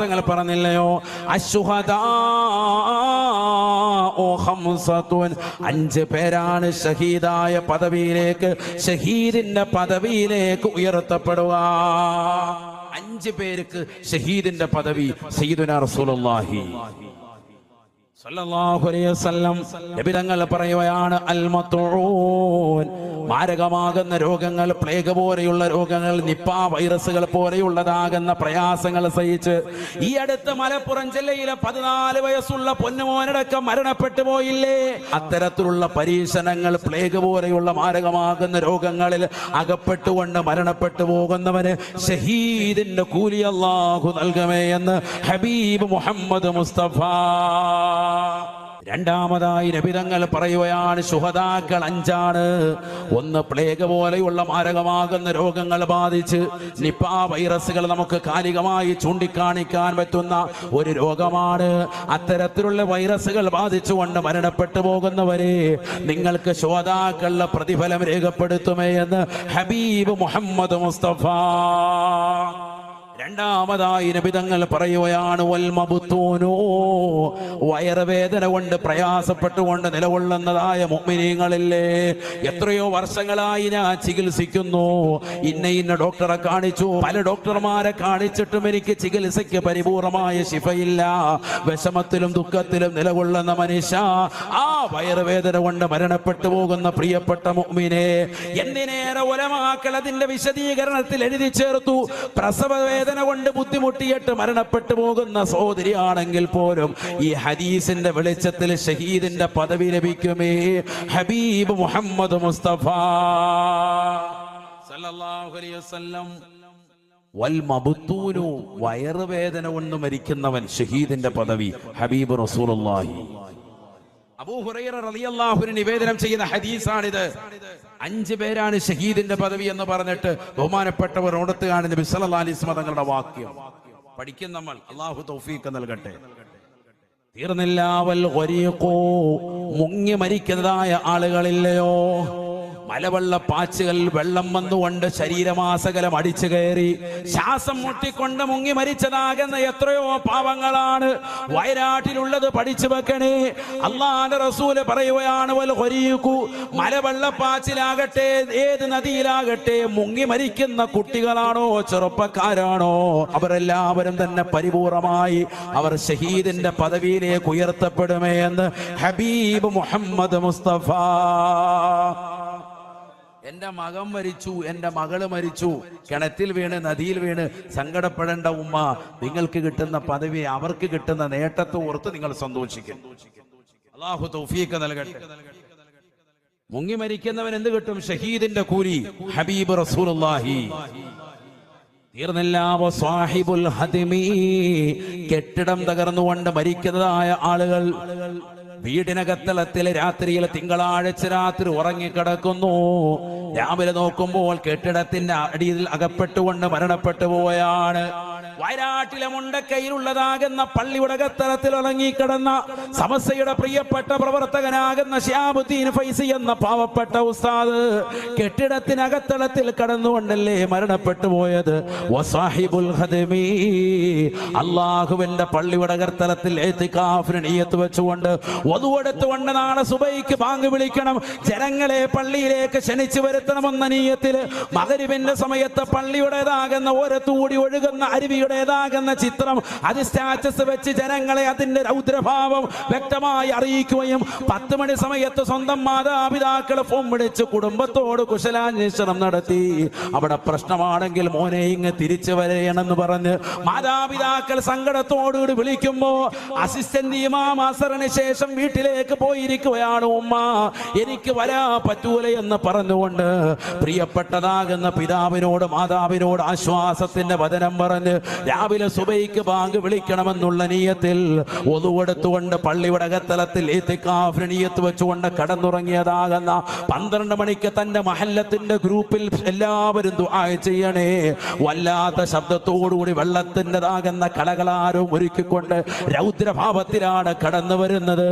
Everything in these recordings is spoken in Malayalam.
തങ്ങൾ പറഞ്ഞില്ലയോ? അഞ്ച് പേരാണ് ഷഹീദായ പദവിയിലേക്ക് ഷഹീദിന്റെ പദവിയിലേക്ക് ഉയർത്തപ്പെടുക. അഞ്ച് പേർക്ക് ഷഹീദിന്റെ പദവി സയ്യിദുന റസൂലുള്ളാഹി. സല്ലല്ലാഹു അലൈഹി വസല്ലം നബി തങ്ങൾ പറയുകയാണ് മാരകമാകുന്ന രോഗങ്ങൾ പ്ലേഗ് പോലെയുള്ള രോഗങ്ങൾ നിപ്പ വൈറസുകൾ പോലെയുള്ളതാകുന്ന പ്രയാസങ്ങൾ സഹിച്ച് ഈ അടുത്ത് മലപ്പുറം ജില്ലയിലെ പതിനാല് വയസ്സുള്ള പൊന്നുമോനടക്കം മരണപ്പെട്ടു പോയില്ലേ? അത്തരത്തിലുള്ള പരീക്ഷണങ്ങൾ പ്ലേഗ് പോലെയുള്ള മാരകമാകുന്ന രോഗങ്ങളിൽ അകപ്പെട്ടുകൊണ്ട് മരണപ്പെട്ടു പോകുന്നവന് ഷഹീദിന്റെ കൂലി അല്ലാഹു നൽകമേ എന്ന് ഹബീബ് മുഹമ്മദ് മുസ്തഫ. രണ്ടാമതായി നബിതങ്ങൾ പറയുകയാണ് ശുഹതാക്കൾ അഞ്ചാണ്. ഒന്ന് പ്ലേഗ് പോലെയുള്ള മാരകമാകുന്ന രോഗങ്ങൾ ബാധിച്ച് നിപ്പ വൈറസുകൾ നമുക്ക് കാലികമായി ചൂണ്ടിക്കാണിക്കാൻ പറ്റുന്ന ഒരു രോഗമാണ്. അത്തരത്തിലുള്ള വൈറസുകൾ ബാധിച്ചുകൊണ്ട് മരണപ്പെട്ടു പോകുന്നവരെ നിങ്ങൾക്ക് ശോതാക്കളുടെ പ്രതിഫലം രേഖപ്പെടുത്തുമേ എന്ന് ഹബീബ് മുഹമ്മദ് മുസ്തഫ രണ്ടാമതായി നബിതങ്ങൾ പറയുകയാണ് വയറുവേദന കൊണ്ട് പ്രയാസപ്പെട്ടുകൊണ്ട് നിലകൊള്ളുന്നതായ മുമ്മിനീങ്ങളില്ലേ എത്രയോ വർഷങ്ങളായി ഞാൻ ചികിത്സിക്കുന്നു. ഇന്ന ഇന്ന ഡോക്ടറെ കാണിച്ചു. പല ഡോക്ടർമാരെ കാണിച്ചിട്ടും എനിക്ക് ചികിത്സയ്ക്ക് പരിപൂർണമായ ശിഫയില്ല. വിഷമത്തിലും ദുഃഖത്തിലും നിലകൊള്ളുന്ന മനുഷ്യ ആ വയറുവേദന കൊണ്ട് മരണപ്പെട്ടു പോകുന്ന പ്രിയപ്പെട്ട മുമ്മിനെ എന്തിനേറെ ഒലമാക്കൾ അതിന്റെ വിശദീകരണത്തിൽ എഴുതി ചേർത്തു. പ്രസവ വേദന കൊണ്ട് ബുദ്ധിമുട്ടിയിട്ട് മരണപ്പെട്ടു പോകുന്ന സഹോദരിയാണെങ്കിൽ പോലും ഈ ഹദീസിന്റെ വെളിച്ചത്തിൽ ഷഹീദിന്റെ പദവി ലഭിക്കുമേ. ഹബീബ് മുഹമ്മദ് മുസ്തഫ. സല്ലല്ലാഹു അലൈഹി വസല്ലം. വയറുവേദന കൊണ്ട് മരിക്കുന്നവൻ ഷഹീദിന്റെ പദവി ഹബീബ് റസൂലുള്ളാഹി. നിവേദനം ചെയ്യുന്ന ഹദീസാണിത്. അഞ്ചു പേരാണ് ഷഹീദിന്റെ പദവി എന്ന് പറഞ്ഞിട്ട് ബഹുമാനപ്പെട്ടവർ ഓടത്ത് കാണുന്ന ബിസലല്ലാ അലിസ്മ തങ്ങളുടെ വാക്യം. പഠിക്കും നമ്മൾ. അള്ളാഹു തൗഫീഖ് നൽകട്ടെ. തീർന്നില്ല വൽ മുങ്ങി മരിക്കുന്നതായ ആളുകളില്ലയോ? മലവെള്ള പാച്ചുകൾ വെള്ളം വന്നുകൊണ്ട് ശരീരമാസകലം അടിച്ചു കയറി ശ്വാസം മുട്ടിക്കൊണ്ട് മുങ്ങി മരിച്ചതാകുന്ന എത്രയോ പാവങ്ങളാണ്. വയനാട്ടിലുള്ളത് പഠിച്ചു വെക്കണേ. അള്ളാന്റെ റസൂൽ പറയുകയാണ് മലവെള്ളപ്പാച്ചിലാകട്ടെ ഏത് നദിയിലാകട്ടെ മുങ്ങി മരിക്കുന്ന കുട്ടികളാണോ ചെറുപ്പക്കാരാണോ? അവരെല്ലാവരും തന്നെ പരിപൂർണമായി അവർ ഷഹീദിന്റെ പദവിയിലേക്ക് ഉയർത്തപ്പെടുമേ എന്ന് ഹബീബ് മുഹമ്മദ് മുസ്തഫ എന്റെ മകൻ മരിച്ചു എന്റെ മകൾ മരിച്ചു. കിണറ്റിൽ വീണ് നദിയിൽ വീണ് സങ്കടപ്പെടേണ്ട ഉമ്മ നിങ്ങൾക്ക് കിട്ടുന്ന പദവി അവർക്ക് കിട്ടുന്ന നേട്ടത്തെ ഓർത്ത് നിങ്ങൾ സന്തോഷിക്കും. അള്ളാഹു തൗഫീഖ് നൽകട്ടെ. മുങ്ങി മരിക്കുന്നവൻ എന്ത് കിട്ടും? ഷഹീദിന്റെ കൂലി ഹബീബ് റസൂലുള്ളാഹി. സാഹിബുൽ ഹദിമി കെട്ടിടം തകർന്നുകൊണ്ട് മരിക്കുന്നതായ ആളുകൾ. വീടിനകത്തളത്തിൽ രാത്രിയിൽ തിങ്കളാഴ്ച രാത്രി ഉറങ്ങിക്കിടക്കുന്നു. രാവിലെ നോക്കുമ്പോൾ കെട്ടിടത്തിന്റെ അടിയിൽ അകപ്പെട്ടുകൊണ്ട് മരണപ്പെട്ടു പോയാണ്. വയനാട്ടിലെ മുണ്ടക്കൈയിലുള്ളതാകുന്ന പള്ളിയുടെ കത്തലത്തിൽ ഉറങ്ങിക്കിടന്ന സമസ്യയുടെ പ്രിയപ്പെട്ട പ്രവർത്തകനാകുന്ന ശ്യാമുദ്ദീൻ ഫൈസി എന്ന പാവപ്പെട്ട ഉസ്താദ് കെട്ടിടത്തിനകത്തളത്തിൽ കടന്നുകൊണ്ടല്ലേ മരണപ്പെട്ടു പോയത്? അള്ളാഹുവിന്റെ പള്ളിയുടെ കർത്തലത്തിൽ നീയത്ത് വെച്ചുകൊണ്ട് ഒതുവെടുത്തുകൊണ്ട് നാളെ സുബൈക്ക് പാങ്ക് വിളിക്കണം. ജനങ്ങളെ പള്ളിയിലേക്ക് ക്ഷണിച്ചു വരുത്തണമെന്ന നീയത്തിൽ മകരിവിന്റെ സമയത്ത് പള്ളിയുടേതാകുന്ന ഓരത്തൂടി ഒഴുകുന്ന അരുവിയുടേതാകുന്ന ചിത്രം അത് സ്റ്റാറ്റസ് വെച്ച് ജനങ്ങളെ അതിന്റെ രൗദ്രഭാവം വ്യക്തമായി അറിയിക്കുകയും പത്ത് മണി സമയത്ത് സ്വന്തം മാതാപിതാക്കളെ ഫോൺ വിളിച്ച് കുടുംബത്തോട് കുശലാന്വേഷണം നടത്തി. അവിടെ പ്രശ്നമാണെങ്കിൽ മോനെ ഇങ്ങ് തിരിച്ചു വരെയണെന്ന് പറഞ്ഞ് മാതാപിതാക്കൾ സങ്കടത്തോടുകൂടി വിളിക്കുമ്പോ അസിസ്റ്റന്റ് ഇമാം ശേഷം വീട്ടിലേക്ക് പോയിരിക്കുകയാണ് ഉമ്മ എനിക്ക് വരാ പറ്റൂല എന്ന് പറഞ്ഞുകൊണ്ട് പ്രിയപ്പെട്ടതാകുന്ന പിതാവിനോട് മാതാവിനോട് ആശ്വാസത്തിന്റെ വചനം പറഞ്ഞ് രാവിലെ സുബൈക്ക് ബാങ്ക് വിളിക്കണമെന്നുള്ള നീയത്തിൽ ഒതുവെടുത്തുകൊണ്ട് പള്ളിയുടെ അകത്തലത്തിൽ എത്തിക്കാഫ്രണീയത്ത് വെച്ചുകൊണ്ട് കടന്നുറങ്ങിയതാകുന്ന പന്ത്രണ്ട് മണിക്ക് തന്റെ മഹല്ലത്തിന്റെ ഗ്രൂപ്പിൽ എല്ലാവരും ചെയ്യണേ. വല്ലാത്ത ശബ്ദത്തോടുകൂടി വെള്ളത്തിന്റെതാകുന്ന കളകളാരും ഒരുക്കിക്കൊണ്ട് രൗദ്രഭാവത്തിലാണ് കടന്നു വരുന്നത്.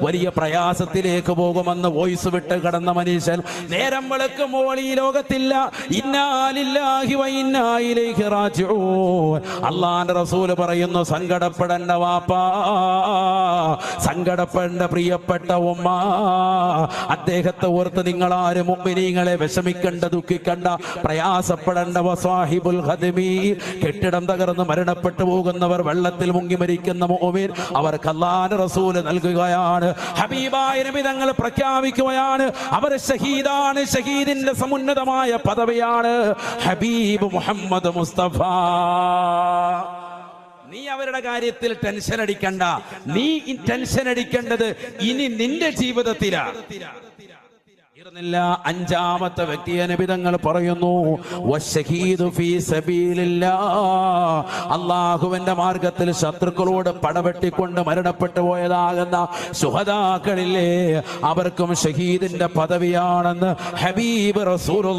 വലിയ പ്രയാസത്തിലേക്ക് പോകുമെന്ന് വോയിസ് വിട്ട് കടന്ന മനുഷ്യൻ നേരം വെളുക്കുമ്പോൾ ഈ ലോകത്തില്ല. ഇന്നാലില്ലാഹി വ ഇന്നാ ഇലൈഹി റാജിഊൻ. അള്ളാന്റെ റസൂൽ പറയുന്നു സങ്കടപ്പെടേണ്ട വാപ്പാ സങ്കടപ്പെടേണ്ട പ്രിയപ്പെട്ട ഉമ്മ അദ്ദേഹത്തെ ഓർത്ത് നിങ്ങൾ ആരും മുമ്പിനീങ്ങളെ വിഷമിക്കണ്ട ദുഃഖിക്കണ്ട പ്രയാസപ്പെടേണ്ട വസാഹിബുൽ കെട്ടിടം തകർന്ന് മരണപ്പെട്ടു പോകുന്നവർ വെള്ളത്തിൽ മുങ്ങി മരിക്കുന്ന മോമിൻ അവർക്ക് അള്ളാന്റെ റസൂൽ നൽകുകയാണ്. ഹബീബായ തങ്ങൾ പ്രഖ്യാപിക്കുകയാണ് അവർ ഷഹീദാണ് ഷഹീദിന്റെ സമുന്നതമായ പദവിയാണ്. ഹബീബ് മുഹമ്മദ് മുസ്തഫ. നീ അവരുടെ കാര്യത്തിൽ ടെൻഷൻ അടിക്കണ്ട. നീ ടെൻഷൻ അടിക്കേണ്ടത് ഇനി നിന്റെ ജീവിതത്തിലാണ് അഞ്ചാമത്തെ വ്യക്തിയെ നബിതങ്ങൾ പറയുന്നു അള്ളാഹുവിന്റെ മാർഗത്തിൽ ശത്രുക്കളോട് പടവെട്ടിക്കൊണ്ട് മരണപ്പെട്ടു പോയതാകുന്ന സുഹതാക്കളില്ലേ അവർക്കും ഷഹീദിന്റെ പദവിയാണെന്ന് ഹബീബ് റസൂലുള്ള